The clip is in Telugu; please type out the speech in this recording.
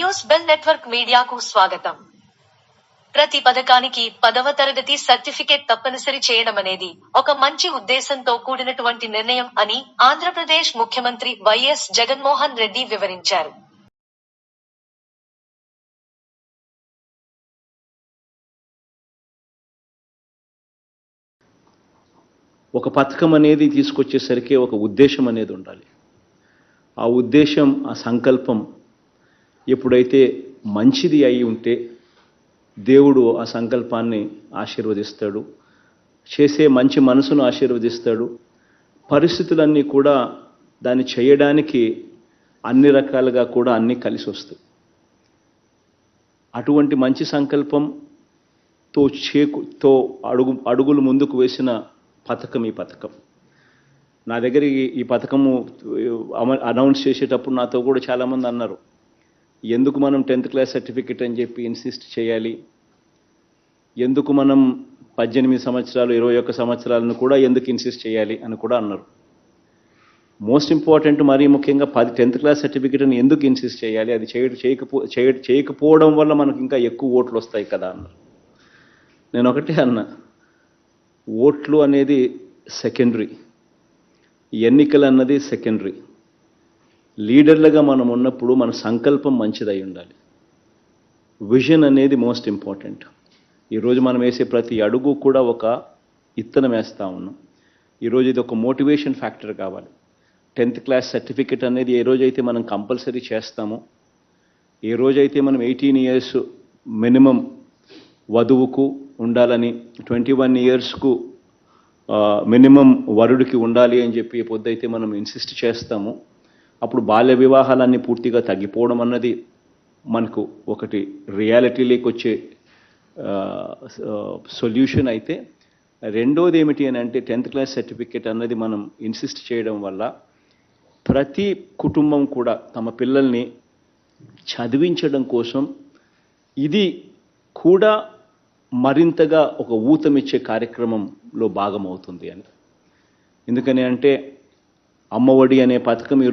న్యూస్ బెల్ నెట్వర్క్ మీడియాకు స్వాగతం. ప్రతి పథకానికి పదవ తరగతి సర్టిఫికేట్ తప్పనిసరి చేయడమనేది ఒక మంచి ఉద్దేశంతో కూడినటువంటి నిర్ణయం అని ఆంధ్రప్రదేశ్ ముఖ్యమంత్రి వైఎస్ జగన్మోహన్ రెడ్డి వివరించారు. ఒక పథకం అనేది తీసుకొచ్చేసరికి ఒక ఉద్దేశం అనేది ఉండాలి. ఆ ఉద్దేశం ఆ సంకల్పం ఎప్పుడైతే మంచిది అయి ఉంటే దేవుడు ఆ సంకల్పాన్ని ఆశీర్వదిస్తాడు. చేసే మంచి మనసును ఆశీర్వదిస్తాడు. పరిస్థితులన్నీ కూడా దాన్ని చేయడానికి అన్ని రకాలుగా కూడా అన్నీ కలిసి వస్తాయి. అటువంటి మంచి సంకల్పంతో చేకు అడుగు అడుగులు ముందుకు వేసిన పథకం ఈ పథకం. నా దగ్గర ఈ- పథకము అనౌన్స్ చేసేటప్పుడు నాతో కూడా చాలామంది అన్నారు. ఎందుకు మనం టెన్త్ క్లాస్ సర్టిఫికెట్ అని చెప్పి ఇన్సిస్ట్ చేయాలి? ఎందుకు మనం పద్దెనిమిది సంవత్సరాలు ఇరవై ఒక్క సంవత్సరాలను కూడా ఎందుకు ఇన్సిస్ట్ చేయాలి అని కూడా అన్నారు. మోస్ట్ ఇంపార్టెంట్ మరీ ముఖ్యంగా పది టెన్త్ క్లాస్ సర్టిఫికెట్ని ఎందుకు ఇన్సిస్ట్ చేయాలి? అది చేయ చేయకపో చేయ చేయకపోవడం వల్ల మనకు ఇంకా ఎక్కువ ఓట్లు వస్తాయి కదా అన్నారు. నేను ఒకటే అన్నా. ఓట్లు అనేది సెకండరీ ఎన్నికలు అన్నది సెకండరీ లీడర్లుగా మనం ఉన్నప్పుడు మన సంకల్పం మంచిదై ఉండాలి. విజన్ అనేది మోస్ట్ ఇంపార్టెంట్. ఈరోజు మనం వేసే ప్రతి అడుగు కూడా ఒక ఇత్తనం వేస్తూ ఉన్నాం. ఈరోజు ఇది ఒక మోటివేషన్ ఫ్యాక్టర్ కావాలి. టెన్త్ క్లాస్ సర్టిఫికెట్ అనేది ఏ రోజైతే మనం కంపల్సరీ చేస్తామో ఏ రోజైతే మనం ఎయిటీన్ ఇయర్స్ మినిమం వధువుకు ఉండాలని ట్వంటీ వన్ ఇయర్స్కు మినిమం వరుడికి ఉండాలి అని చెప్పి పొద్దు అయితే మనం ఇన్సిస్ట్ చేస్తాము. అప్పుడు బాల్య వివాహాలన్నీ పూర్తిగా తగ్గిపోవడం అన్నది మనకు ఒకటి రియాలిటీలోకి వచ్చే సొల్యూషన్ అయితే రెండోది ఏమిటి అని అంటే టెన్త్ క్లాస్ సర్టిఫికేట్ అన్నది మనం ఇన్సిస్ట్ చేయడం వల్ల ప్రతి కుటుంబం కూడా తమ పిల్లల్ని చదివించడం కోసం ఇది కూడా మరింతగా ఒక ఊతమిచ్చే కార్యక్రమంలో భాగమవుతుంది అని. ఎందుకని అంటే అమ్మఒడి అనే పథకం ఈరోజు